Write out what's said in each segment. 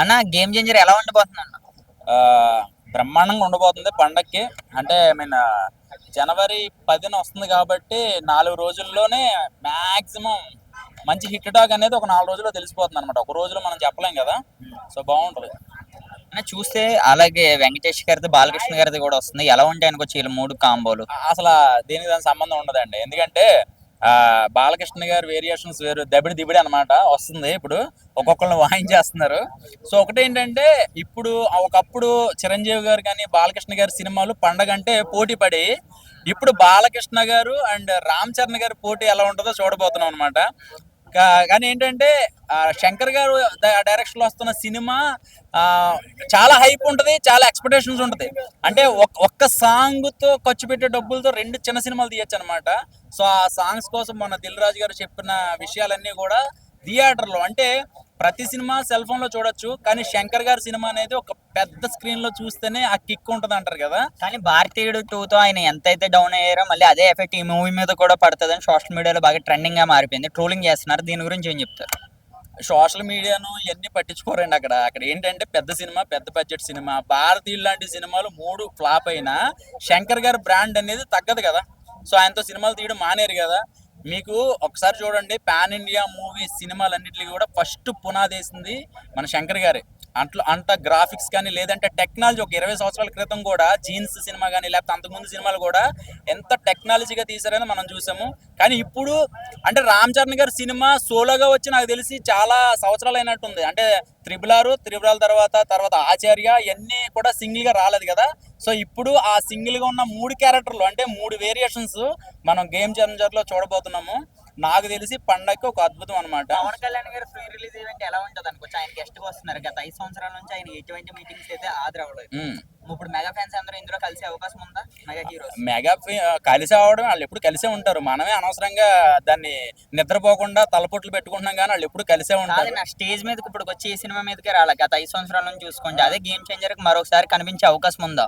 అన్న game changer ఎలా ఉండబోతుంది అన్న? బ్రహ్మాండంగా ఉండబోతుంది పండక్కి. అంటే ఐ మీన్ జనవరి పదిన వస్తుంది కాబట్టి నాలుగు రోజుల్లోనే మాక్సిమం మంచి హిట్ టాక్ అనేది ఒక నాలుగు రోజుల్లో తెలిసిపోతుంది అనమాట ఒక రోజులో మనం చెప్పలేం కదా. సో బాగుంటుంది. చూస్తే అలాగే వెంకటేష్ గారిది బాలకృష్ణ గారిది కూడా వస్తుంది. ఎలా ఉంటాయి అనుకోవచ్చు వీళ్ళ మూడు కాంబోలు. అసలు దీనికి దాని సంబంధం ఉండదండి. ఎందుకంటే బాలకృష్ణ గారు వేరియేషన్స్ వేరు దబిడి దిబిడి అనమాట వస్తుంది ఇప్పుడు. ఒక్కొక్కరిని వాయించేస్తున్నారు. సో ఒకటి ఏంటంటే ఇప్పుడు ఒకప్పుడు చిరంజీవి గారు కానీ బాలకృష్ణ గారి సినిమాలు పండగ అంటే పోటీ పడి ఇప్పుడు బాలకృష్ణ గారు అండ్ రామ్ చరణ్ గారి పోటీ ఎలా ఉంటుందో చూడబోతున్నాం అనమాట కానీ ఏంటంటే శంకర్ గారు డైరెక్షన్లో వస్తున్న సినిమా ఆ, చాలా హైప్ ఉంటది చాలా ఎక్స్పెక్టేషన్స్ ఉంటది. అంటే ఒక్క సాంగ్తో ఖర్చు పెట్టే డబ్బులతో రెండు చిన్న సినిమాలు తీయచ్చు అనమాట సో ఆ సాంగ్స్ కోసం మన దిల్ రాజు గారు చెప్పిన విషయాలన్నీ కూడా థియేటర్లో. అంటే ప్రతి సినిమా సెల్ ఫోన్లో చూడొచ్చు కానీ శంకర్ గారి సినిమా అనేది ఒక పెద్ద స్క్రీన్లో చూస్తేనే ఆ కిక్ ఉంటది అంటారు కదా. కానీ భారతీయుడు టూ తో ఆయన ఎంత అయితే డౌన్ అయ్యారో మళ్ళీ అదే ఎఫెక్ట్ ఈ మూవీ మీద కూడా పడుతుందని సోషల్ మీడియాలో బాగా ట్రెండింగ్గా మారిపోయింది. ట్రోలింగ్ చేస్తున్నారు. దీని గురించి ఏం చెప్తారు? సోషల్ మీడియాను ఇవన్నీ పట్టించుకోరండి అక్కడ. అక్కడ ఏంటంటే పెద్ద సినిమా పెద్ద బడ్జెట్ సినిమా. భారతీయులు లాంటి సినిమాలు మూడు ఫ్లాప్ అయినా శంకర్ గారి బ్రాండ్ అనేది తగ్గదు కదా. సో ఆయనతో సినిమాలు తీయడం మానేరు కదా. మీకు ఒకసారి చూడండి పాన్ ఇండియా మూవీ సినిమాలన్నింటికి కూడా ఫస్ట్ పునాదేసింది మన శంకర్ గారే. అంట్లో అంత గ్రాఫిక్స్ కానీ లేదంటే టెక్నాలజీ ఒక ఇరవై సంవత్సరాల క్రితం కూడా జీన్స్ సినిమా కానీ లేకపోతే అంతకుముందు సినిమాలు కూడా ఎంత టెక్నాలజీగా తీసారని మనం చూసాము. కానీ ఇప్పుడు అంటే రామ్ చరణ్ గారి సినిమా సోలోగా వచ్చి నాకు తెలిసి చాలా సంవత్సరాలు అయినట్టుంది. అంటే త్రిబులారు ఆరు త్రిబుల్ తర్వాత తర్వాత ఆచార్య ఇవన్నీ కూడా సింగిల్గా రాలేదు కదా. సో ఇప్పుడు ఆ సింగిల్గా ఉన్న మూడు క్యారెక్టర్లు అంటే మూడు వేరియేషన్స్ మనం గేమ్ చేంజర్లో చూడబోతున్నాము. నాకు తెలిసి పండగకి ఒక అద్భుతం అనమాట పవన్ కళ్యాణ్ గారు ఫ్రీ రిలీజ్ ఈవెంట్ ఎలా ఉంటుంది అనుకోవచ్చు ఆయన గెస్ట్గా వస్తున్నారు గత ఐదు సంవత్సరాల నుంచి ఆయన ఎటువంటి మీటింగ్స్ అయితే హాజరవ్వలేదు ఇప్పుడు మెగా ఫ్యాన్స్ అందరూ ఇందులో కలిసే అవకాశం ఉందా? మెగా హీరోస్ మెగా ఫి- కలిసి అవడం వాళ్ళు ఎప్పుడు కలిసే ఉంటారు. మనమే అనవసరంగా దాన్ని నిద్రపోకుండా తలపొట్లు పెట్టుకుంటున్నాం కానీ వాళ్ళు ఎప్పుడు కలిసే ఉంటారు. నా స్టేజ్ మీదకి ఇప్పుడు వచ్చి ఈ సినిమా మీదకి రాలే? గత ఐదు సంవత్సరాల నుంచి చూసుకోండి. అదే గేమ్ చేంజర్కి మరొకసారి కనిపించే అవకాశం ఉందా?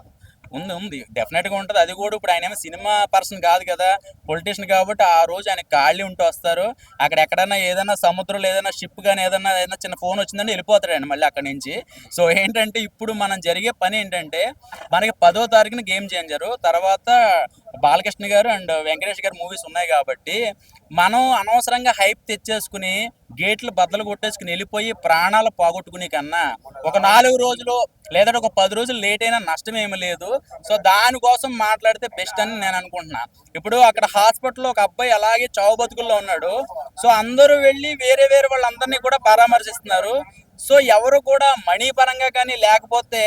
ఉంది ఉంది. డెఫినెట్గా ఉంటుంది. అది కూడా ఇప్పుడు ఆయన ఏమో సినిమా పర్సన్ కాదు కదా పొలిటీషియన్ కాబట్టి ఆ రోజు ఆయన ఖాళీ ఉంటూ వస్తారు. అక్కడ ఎక్కడైనా ఏదైనా సముద్రంలో ఏదైనా షిప్ కానీ ఏదైనా ఏదైనా చిన్న ఫోన్ వచ్చిందని వెళ్ళిపోతాడు ఆయన మళ్ళీ అక్కడ నుంచి. సో ఏంటంటే ఇప్పుడు మనం జరిగే పని ఏంటంటే మనకి పదో తారీఖున గేమ్ చేంజరు. తర్వాత బాలకృష్ణ గారు అండ్ వెంకటేష్ గారు మూవీస్ ఉన్నాయి కాబట్టి మనం అనవసరంగా హైప్ తెచ్చేసుకుని గేట్లు బద్దలు కొట్టేసుకుని వెళ్ళిపోయి ప్రాణాలు పోగొట్టుకునే కన్నా ఒక నాలుగు రోజులు లేదంటే ఒక పది రోజులు లేట్ అయినా నష్టం ఏమీ లేదు. సో దానికోసం మాట్లాడితే బెస్ట్ అని నేను అనుకుంటున్నా. ఇప్పుడు అక్కడ హాస్పిటల్లో ఒక అబ్బాయి అలాగే చావు బతుకుల్లో ఉన్నాడు. సో అందరూ వెళ్ళి వేరే వేరే వాళ్ళందరినీ కూడా పరామర్శిస్తున్నారు. సో ఎవరు కూడా మనీ పరంగా కానీ లేకపోతే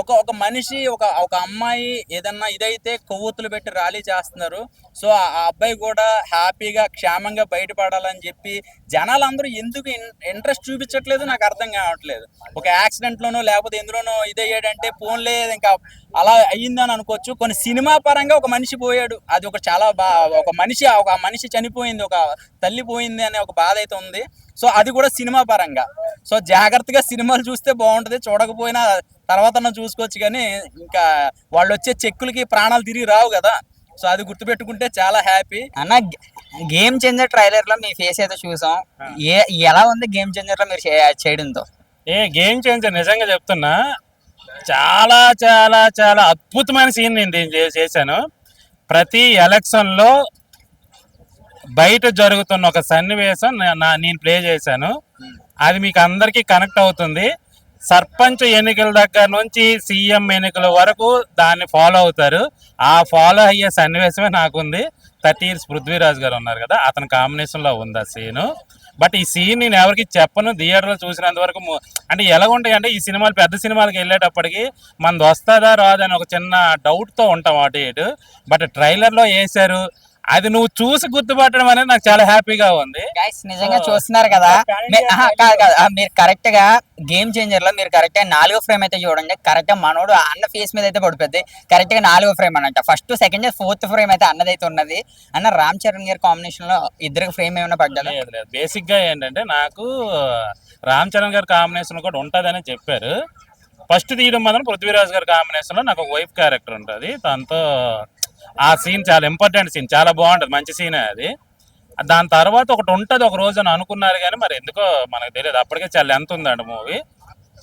ఒక ఒక మనిషి ఒక ఒక అమ్మాయి ఏదన్నా ఇదైతే కొవ్వొత్తులు పెట్టి ర్యాలీ చేస్తున్నారు. సో ఆ అబ్బాయి కూడా హ్యాపీగా క్షేమంగా బయటపడాలని చెప్పి జనాలందరూ ఎందుకు ఇంట్రెస్ట్ చూపించట్లేదు నాకు అర్థం కావట్లేదు. ఒక యాక్సిడెంట్లోనో లేకపోతే ఎందులోనో ఇదయ్యాడంటే ఫోన్లే ఇంకా అలా అయ్యిందని అనుకోవచ్చు. కొన్ని సినిమా పరంగా ఒక మనిషి పోయాడు. అది ఒక చాలా బా ఒక మనిషి ఒక మనిషి చనిపోయింది ఒక తల్లి పోయింది అనే ఒక బాధ అయితే ఉంది. సో అది కూడా సినిమా పరంగా. సో జాగ్రత్తగా సినిమాలు చూస్తే బాగుంటుంది. చూడకపోయినా తర్వాత చూసుకోవచ్చు కానీ ఇంకా వాళ్ళు వచ్చే చెక్కులకి ప్రాణాలు తిరిగి రావు కదా. సో అది గుర్తుపెట్టుకుంటే చాలా హ్యాపీ. అన్న గేమ్ చేంజర్ ట్రైలర్లో మీ ఫేస్ అయితే చూసాం. ఏ ఎలా ఉంది గేమ్ చేంజర్లో మీరు చేయడంతో? ఏ గేమ్ చేంజర్ నిజంగా చెప్తున్నా చాలా చాలా చాలా అద్భుతమైన సీన్ నేను చేశాను. ప్రతి ఎలక్షన్లో బయట జరుగుతున్న ఒక సన్నివేశం నా నేను ప్లే చేశాను. అది మీకు అందరికీ కనెక్ట్ అవుతుంది. సర్పంచ్ ఎన్నికల దగ్గర నుంచి సీఎం ఎన్నికల వరకు దాన్ని ఫాలో అవుతారు. ఆ ఫాలో అయ్యే సన్నివేశమే నాకుంది. థర్టీ ఇయర్స్ పృథ్వీరాజ్ గారు ఉన్నారు కదా అతని కాంబినేషన్లో ఉంది ఆ సీను బట్ ఈ సీన్ నేను ఎవరికి చెప్పను థియేటర్లో చూసినంత వరకు అంటే ఎలా ఉంటాయి అంటే ఈ సినిమాలు పెద్ద సినిమాలకు వెళ్ళేటప్పటికి మనది వస్తుందా రాదని ఒక చిన్న డౌట్తో ఉంటాం అటు ఇటు. బట్ ట్రైలర్లో వేశారు అది నువ్వు చూసి గుర్తుపట్టడం అనేది నాకు చాలా హ్యాపీగా ఉంది. నిజంగా చూస్తున్నారు కదా. మీరు కరెక్ట్గా గేమ్ చేంజర్లో మీరు కరెక్ట్గా నాలుగో ఫ్రేమ్ అయితే చూడండి. కరెక్ట్గా మనోడు అన్న ఫేస్ మీద అయితే పడిపోద్ది. కరెక్ట్గా నాలుగో ఫ్రేమ్ అన్నట్టు. ఫస్ట్ సెకండ్ ఫోర్త్ ఫ్రేమ్ అయితే అన్నదైతే ఉన్నది. అన్న రామ్ చరణ్ గారి కాంబినేషన్లో ఇద్దరికి ఫ్రేమ్ ఏమైనా పడ్డదా లేదు లేదు. బేసిక్గా ఏంటంటే నాకు రామ్ చరణ్ గారి కాంబినేషన్ కూడా ఉంటుందని చెప్పారు. ఫస్ట్ తీయడం మాత్రం పృథ్వీరాజ్ గారి కాంబినేషన్లో నాకు ఒక వైఫ్ క్యారెక్టర్ ఉంటుంది. దాంతో ఆ సీన్ చాలా ఇంపార్టెంట్ సీన్ చాలా బాగుంటుంది మంచి సీనే అది. దాని తర్వాత ఒకటి ఉంటుంది ఒక రోజు అని అనుకున్నారు కానీ మరి ఎందుకో మనకు తెలియదు. అప్పటికే చాలా ఎంత ఉందండి మూవీ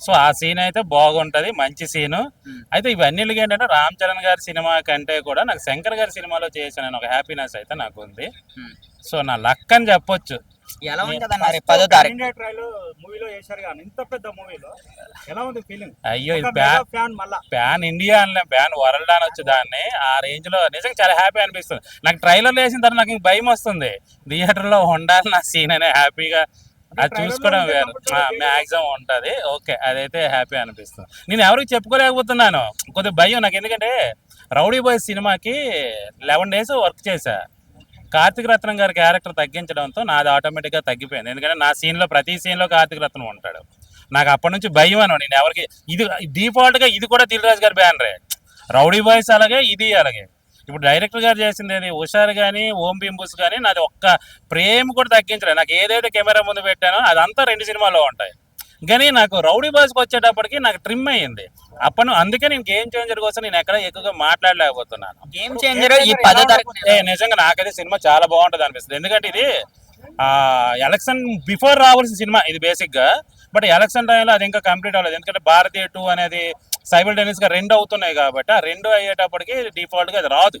సో ఆ సీన్ అయితే బాగుంటది మంచి సీను. అయితే ఇవన్నీ ఏంటంటే రామ్ చరణ్ గారి సినిమా కంటే కూడా నాకు శంకర్ గారి సినిమాలో చేసిన ఒక హ్యాపీనెస్ అయితే నాకు ఉంది. సో నా లక్ అని చెప్పొచ్చు. ఎలా ఉంటది అన్న రేపు పదో తారీఖు. ఇండియా ట్రైల్ మూవీలో చేశారు కానీ ఇంత పెద్ద మూవీలో ఎలా ఉంది ఫీలింగ్ అయ్యో ఇది బ్యాన్ ఫ్యాన్ మళ్ళా. ప్యాన్ ఇండియా అనలే ప్యాన్ వరల్డ్ అని వచ్చి దాన్ని ఆ రేంజ్లో నిజంగా చాలా హ్యాపీ అనిపిస్తుంది. నాకు ట్రైలర్ వేసిన తర్వాత నాకు ఇంక భయం వస్తుంది. థియేటర్లో ఉండాలి నా సీన్ అనే హ్యాపీగా అది చూసుకోవడం వేరు. మ్యాక్సిమం ఉంటది. ఓకే అదైతే హ్యాపీ అనిపిస్తుంది. నేను ఎవరికి చెప్పుకోలేకపోతున్నాను. కొద్దిగా భయం నాకు. ఎందుకంటే రౌడీ బాయ్ సినిమాకి లెవెన్ డేస్ వర్క్ చేశా. కార్తిక్ రత్నం గారి క్యారెక్టర్ తగ్గించడంతో నాది ఆటోమేటిక్గా తగ్గిపోయింది. ఎందుకంటే నా సీన్లో ప్రతి సీన్లో కార్తిక్ రత్నం ఉంటాడు. నాకు అప్పటి నుంచి భయం అను నేను ఎవరికి ఇది డిఫాల్ట్గా ఇది కూడా దిల్రాజ్ గారి బ్యానరే. రౌడీ బాయ్స్ అలాగే ఇది అలాగే. ఇప్పుడు డైరెక్టర్ గారు చేసింది ఏది? హుషారు కానీ ఓం బింబుస్ కానీ నాది ఒక్క ప్రేమ కూడా తగ్గించలేదు. నాకు ఏదైతే కెమెరా ముందు పెట్టానో అదంతా రెండు సినిమాల్లో ఉంటాయి. కానీ నాకు రౌడీ బాయ్స్కి వచ్చేటప్పటికి నాకు ట్రిమ్ అయ్యింది. అప్పటి ను- అందుకే నేను గేమ్ చేంజర్ కోసం నేను ఎక్కడ ఎక్కువగా మాట్లాడలేకపోతున్నాను. గేమ్ చేంజర్ ఈ పదో తారీఖు ఏ నిజంగా నాకైతే సినిమా చాలా బాగుంటది అనిపిస్తుంది. ఎందుకంటే ఇది ఆ ఎలక్షన్ బిఫోర్ రావాల్సిన సినిమా ఇది బేసిక్గా. బట్ ఎలక్షన్ టైంలో అది ఇంకా కంప్లీట్ అవ్వలేదు. ఎందుకంటే భారతీయ టూ అనేది సైబల్ టెన్నిస్గా రెండు అవుతున్నాయి కాబట్టి ఆ రెండు అయ్యేటప్పటికి డిఫాల్ట్గా అది రాదు.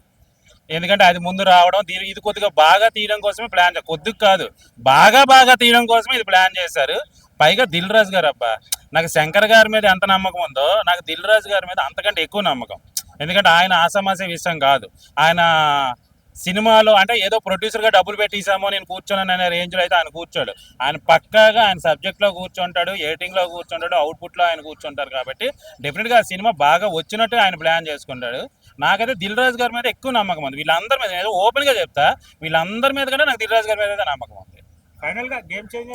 ఎందుకంటే అది ముందు రావడం దీని ఇది కొద్దిగా బాగా తీయడం కోసమే ప్లాన్ కొద్దిగా కాదు బాగా బాగా తీయడం కోసమే ఇది ప్లాన్ చేశారు. పైగా దిల్ రాజు గారు అబ్బా నాకు శంకర్ గారి మీద ఎంత నమ్మకం ఉందో నాకు దిల్ రాజు గారి మీద అంతకంటే ఎక్కువ నమ్మకం. ఎందుకంటే ఆయన ఆసమాసే విషయం కాదు. ఆయన సినిమాలో అంటే ఏదో ప్రొడ్యూసర్గా డబ్బులు పెట్టేసామో నేను కూర్చోను అనే రేంజ్లో అయితే ఆయన కూర్చోడు. ఆయన పక్కాగా ఆయన సబ్జెక్ట్లో కూర్చుంటాడు ఎడిటింగ్లో కూర్చుంటాడు అవుట్పుట్లో ఆయన కూర్చుంటారు కాబట్టి డెఫినెట్గా ఆ సినిమా బాగా వచ్చినట్టు ఆయన ప్లాన్ చేసుకుంటాడు. నాకైతే దిల్ రాజు గారి మీద ఎక్కువ నమ్మకం ఉంది. వీళ్ళందరి మీద ఓపెన్గా చెప్తా వీళ్ళందరి మీద కంటే నాకు దిల్ రాజు గారి మీద అయితే నమ్మకం ఉంది. ఫైనల్గా గేమ్ చేంజ్